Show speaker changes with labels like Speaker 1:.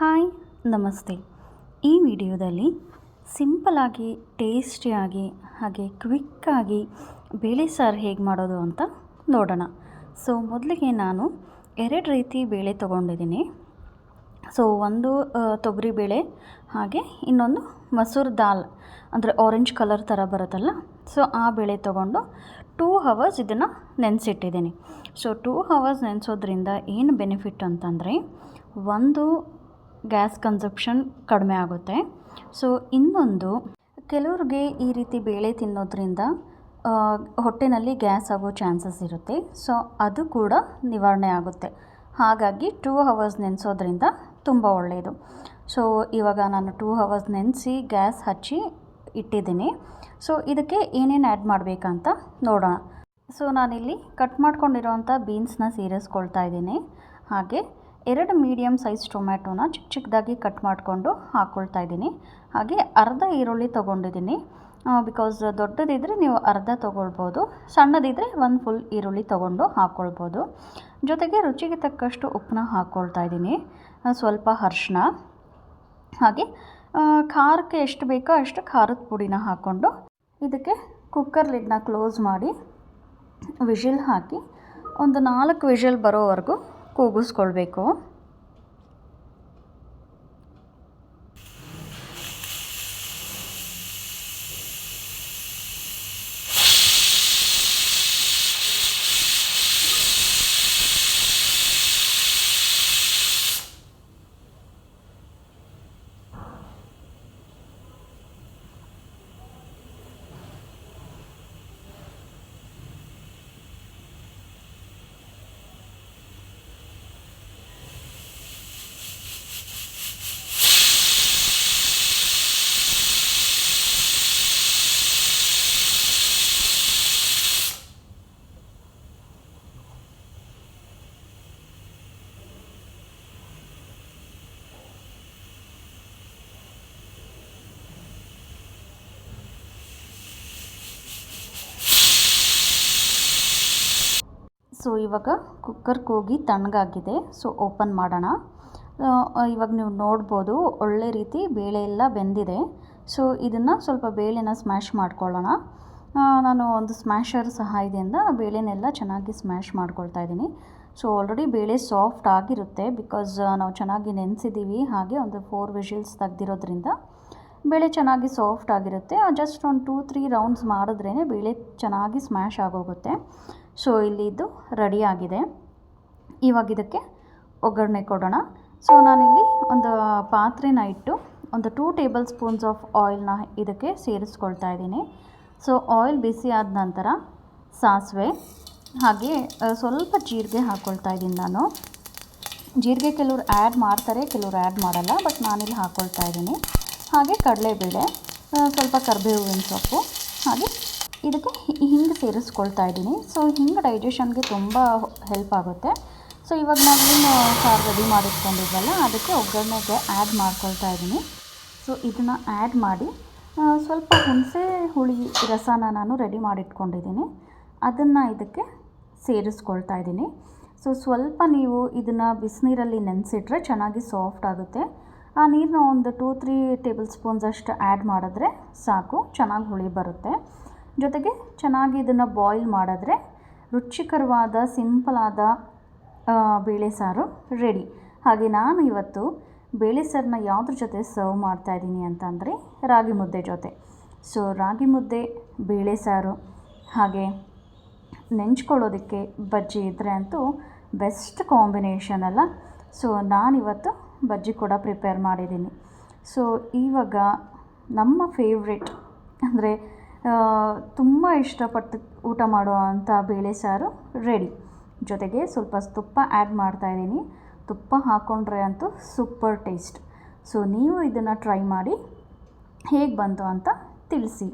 Speaker 1: Hi, ನಮಸ್ತೆ. ಈ ವಿಡಿಯೋದಲ್ಲಿ ಸಿಂಪಲಾಗಿ ಟೇಸ್ಟಿಯಾಗಿ, ಹಾಗೆ ಕ್ವಿಕ್ಕಾಗಿ ಬೇಳೆ ಸಾರು ಹೇಗೆ ಮಾಡೋದು ಅಂತ ನೋಡೋಣ. ಸೊ, ಮೊದಲಿಗೆ ನಾನು ಎರಡು ರೀತಿ ಬೇಳೆ ತೊಗೊಂಡಿದ್ದೀನಿ. ಸೊ, ಒಂದು ತೊಗರಿ ಬೇಳೆ, ಹಾಗೆ ಇನ್ನೊಂದು ಮಸೂರ್ ದಾಲ್, ಅಂದರೆ ಆರೆಂಜ್ ಕಲರ್ ಥರ ಬರುತ್ತಲ್ಲ. ಸೊ, ಆ ಬೇಳೆ ತೊಗೊಂಡು ಟೂ ಹವರ್ಸ್ ಇದನ್ನು ನೆನೆಸಿಟ್ಟಿದ್ದೀನಿ. ಸೊ ಟೂ ಹವರ್ಸ್ ನೆನೆಸೋದ್ರಿಂದ ಏನು ಬೆನಿಫಿಟ್ ಅಂತಂದರೆ, ಒಂದು ಗ್ಯಾಸ್ ಕನ್ಸಪ್ಷನ್ ಕಡಿಮೆ ಆಗುತ್ತೆ. ಸೊ, ಇನ್ನೊಂದು, ಕೆಲವ್ರಿಗೆ ಈ ರೀತಿ ಬೇಳೆ ತಿನ್ನೋದ್ರಿಂದ ಹೊಟ್ಟೆನಲ್ಲಿ ಗ್ಯಾಸ್ ಆಗೋ ಚಾನ್ಸಸ್ ಇರುತ್ತೆ. ಸೊ, ಅದು ಕೂಡ ನಿವಾರಣೆ ಆಗುತ್ತೆ. ಹಾಗಾಗಿ ಟೂ ಹವರ್ಸ್ ನೆನೆಸೋದ್ರಿಂದ ತುಂಬ ಒಳ್ಳೆಯದು ಸೊ, ಇವಾಗ ನಾನು ಟೂ ಹವರ್ಸ್ ನೆನೆಸಿ ಗ್ಯಾಸ್ ಹಚ್ಚಿ ಇಟ್ಟಿದ್ದೀನಿ. ಸೊ, ಇದಕ್ಕೆ ಏನೇನು ಆ್ಯಡ್ ಮಾಡಬೇಕಂತ ನೋಡೋಣ. ಸೊ, ನಾನಿಲ್ಲಿ ಕಟ್ ಮಾಡ್ಕೊಂಡಿರೋವಂಥ ಬೀನ್ಸ್ನ ಸೇರಿಸ್ಕೊಳ್ತಾ ಇದ್ದೀನಿ. ಹಾಗೆ ಎರಡು ಮೀಡಿಯಮ್ ಸೈಜ್ ಟೊಮ್ಯಾಟೋನ ಚಿಕ್ಕ ಚಿಕ್ಕದಾಗಿ ಕಟ್ ಮಾಡಿಕೊಂಡು ಹಾಕ್ಕೊಳ್ತಾ ಇದ್ದೀನಿ. ಹಾಗೆ ಅರ್ಧ ಈರುಳ್ಳಿ ತೊಗೊಂಡಿದ್ದೀನಿ. ಬಿಕಾಸ್ ದೊಡ್ಡದಿದ್ದರೆ ನೀವು ಅರ್ಧ ತೊಗೊಳ್ಬೋದು ಸಣ್ಣದಿದ್ದರೆ ಒಂದು ಫುಲ್ ಈರುಳ್ಳಿ ತೊಗೊಂಡು ಹಾಕ್ಕೊಳ್ಬೋದು ಜೊತೆಗೆ ರುಚಿಗೆ ತಕ್ಕಷ್ಟು ಉಪ್ಪನ್ನ ಹಾಕ್ಕೊಳ್ತಾ ಇದ್ದೀನಿ. ಸ್ವಲ್ಪ ಅರ್ಶಿನ ಹಾಗೆ ಖಾರಕ್ಕೆ ಎಷ್ಟು ಬೇಕೋ ಅಷ್ಟು ಖಾರದ ಪುಡಿನ ಹಾಕ್ಕೊಂಡು ಇದಕ್ಕೆ ಕುಕ್ಕರ್ ಲಿಡ್ನ ಕ್ಲೋಸ್ ಮಾಡಿ, ವಿಷಿಲ್ ಹಾಕಿ ಒಂದು ನಾಲ್ಕು ವಿಷಲ್ ಬರೋವರೆಗೂ ಕೂಗಿಸ್ಕೊಳ್ಬೇಕು. ಸೊ ಇವಾಗ ಕುಕ್ಕರ್ ಕೂಗಿ ತಣ್ಣಗಾಗಿದೆ. ಸೊ ಓಪನ್ ಮಾಡೋಣ. ಇವಾಗ ನೀವು ನೋಡ್ಬೋದು ಒಳ್ಳೆ ರೀತಿ ಬೇಳೆ ಎಲ್ಲ ಬೆಂದಿದೆ. ಸೊ ಇದನ್ನು ಸ್ವಲ್ಪ ಬೇಳೆನ ಸ್ಮ್ಯಾಶ್ ಮಾಡ್ಕೊಳ್ಳೋಣ. ನಾನು ಒಂದು ಸ್ಮ್ಯಾಶರ್ ಸಹಾಯದಿಂದ ಬೇಳೆನೆಲ್ಲ ಚೆನ್ನಾಗಿ ಸ್ಮ್ಯಾಶ್ ಮಾಡ್ಕೊಳ್ತಾ ಇದ್ದೀನಿ. ಸೊ ಆಲ್ರೆಡಿ ಬೇಳೆ ಸಾಫ್ಟ್ ಆಗಿರುತ್ತೆ ಬಿಕಾಸ್ ನಾವು ಚೆನ್ನಾಗಿ ನೆನೆಸಿದ್ದೀವಿ ಹಾಗೆ ಒಂದು ಫೋರ್ ವಿಷಿಲ್ಸ್ ತೆಗ್ದಿರೋದ್ರಿಂದ. ಬೇಳೆ ಚೆನ್ನಾಗಿ ಸಾಫ್ಟ್ ಆಗಿರುತ್ತೆ. ಜಸ್ಟ್ ಒಂದು ಟೂ ತ್ರೀ ರೌಂಡ್ಸ್ ಮಾಡಿದ್ರೇ ಬೇಳೆ ಚೆನ್ನಾಗಿ ಸ್ಮ್ಯಾಶ್ ಆಗೋಗುತ್ತೆ. ಸೊ ಇಲ್ಲಿ ಇದು ರೆಡಿ ಆಗಿದೆ. ಇವಾಗ ಇದಕ್ಕೆ ಒಗ್ಗರಣೆ ಕೊಡೋಣ. ಸೊ ನಾನಿಲ್ಲಿ ಒಂದು ಪಾತ್ರೆನ ಇಟ್ಟು ಒಂದು ಟೂ ಟೇಬಲ್ ಸ್ಪೂನ್ಸ್ ಆಫ್ ಆಯಿಲ್ನ ಇದಕ್ಕೆ ಸೇರಿಸ್ಕೊಳ್ತಾ ಇದ್ದೀನಿ. ಸೊ ಆಯಿಲ್ ಬಿಸಿ ಆದ ನಂತರ ಸಾಸಿವೆ, ಹಾಗೆ ಸ್ವಲ್ಪ ಜೀರಿಗೆ ಹಾಕ್ಕೊಳ್ತಾ ಇದ್ದೀನಿ ನಾನು. ಜೀರಿಗೆ ಕೆಲವ್ರು ಆ್ಯಡ್ ಮಾಡ್ತಾರೆ, ಕೆಲವ್ರು ಆ್ಯಡ್ ಮಾಡಲ್ಲ ಬಟ್ ನಾನಿಲ್ಲಿ ಹಾಕ್ಕೊಳ್ತಾ ಇದ್ದೀನಿ. ಹಾಗೆ ಕಡಲೆಬೇಳೆ ಸ್ವಲ್ಪ ಕರಿಬೇವಿನ ಸೊಪ್ಪು, ಹಾಗೆ ಇದಕ್ಕೆ ಹಿಂಗೆ ಸೇರಿಸ್ಕೊಳ್ತಾ ಇದ್ದೀನಿ. ಸೊ ಹಿಂಗೆ ಡೈಜೆಷನ್ಗೆ ತುಂಬ ಹೆಲ್ಪ್ ಆಗುತ್ತೆ. ಸೊ ಇವಾಗ ನಾವೇನು ಸಾರು ರೆಡಿ ಮಾಡಿಟ್ಕೊಂಡಿದ್ವಲ್ಲ ಅದಕ್ಕೆ ಒಗ್ಗರಣೆಗೆ ಆ್ಯಡ್ ಮಾಡ್ಕೊಳ್ತಾ ಇದ್ದೀನಿ. ಸೊ ಇದನ್ನು ಆ್ಯಡ್ ಮಾಡಿ ಸ್ವಲ್ಪ ಹುಣಸೆ ಹುಳಿ ರಸನ ನಾನು ರೆಡಿ ಮಾಡಿಟ್ಕೊಂಡಿದ್ದೀನಿ. ಅದನ್ನು ಇದಕ್ಕೆ ಸೇರಿಸ್ಕೊಳ್ತಾ ಇದ್ದೀನಿ. ಸೊ ಸ್ವಲ್ಪ ನೀವು ಇದನ್ನು ಬಿಸಿನೀರಲ್ಲಿ ನೆನೆಸಿಟ್ರೆ ಚೆನ್ನಾಗಿ ಸಾಫ್ಟ್ ಆಗುತ್ತೆ. ಆ ನೀರನ್ನ ಒಂದು ಟೂ, ತ್ರೀ ಟೇಬಲ್ ಸ್ಪೂನ್ಸ್ ಅಷ್ಟು ಆ್ಯಡ್ ಮಾಡಿದ್ರೆ ಸಾಕು, ಚೆನ್ನಾಗಿ ಹುಳಿ ಬರುತ್ತೆ. ಜೊತೆಗೆ ಚೆನ್ನಾಗಿ ಇದನ್ನು ಬಾಯ್ಲ್ ಮಾಡಿದ್ರೆ ರುಚಿಕರವಾದ ಸಿಂಪಲಾದ ಬೇಳೆ ಸಾರು ರೆಡಿ. ಹಾಗೆ ನಾನು ಇವತ್ತು ಬೇಳೆ ಸಾರನ್ನ ಯಾವುದ್ರ ಜೊತೆ ಸರ್ವ್ ಮಾಡ್ತಾ ಇದ್ದೀನಿ ಅಂತಂದರೆ ರಾಗಿ ಮುದ್ದೆ ಜೊತೆ. ಸೊ, ರಾಗಿ ಮುದ್ದೆ, ಬೇಳೆ ಸಾರು, ಹಾಗೆ ನೆಂಚ್ಕೊಳ್ಳೋದಕ್ಕೆ ಬಜ್ಜಿ ಇದ್ದರೆ ಅಂತೂ ಬೆಸ್ಟ್ ಕಾಂಬಿನೇಷನ್ ಅಲ್ಲ. ಸೊ, ನಾನಿವತ್ತು ಬಜ್ಜಿ ಕೂಡ ಪ್ರಿಪೇರ್ ಮಾಡಿದ್ದೀನಿ. ಸೊ ಇವಾಗ ನಮ್ಮ ಫೇವ್ರೆಟ್ ಅಂದರೆ ತುಂಬ ಇಷ್ಟಪಟ್ಟು ಊಟ ಮಾಡುವಂಥ ಬೇಳೆ ಸಾರು ರೆಡಿ ಜೊತೆಗೆ ಸ್ವಲ್ಪ ತುಪ್ಪ ಆ್ಯಡ್ ಮಾಡ್ತಾಯಿದ್ದೀನಿ ತುಪ್ಪ ಹಾಕ್ಕೊಂಡ್ರೆ ಅಂತೂ ಸೂಪರ್ ಟೇಸ್ಟ್ ಸೊ ನೀವು ಇದನ್ನು ಟ್ರೈ ಮಾಡಿ ಹೇಗೆ ಬಂತು ಅಂತ ತಿಳಿಸಿ.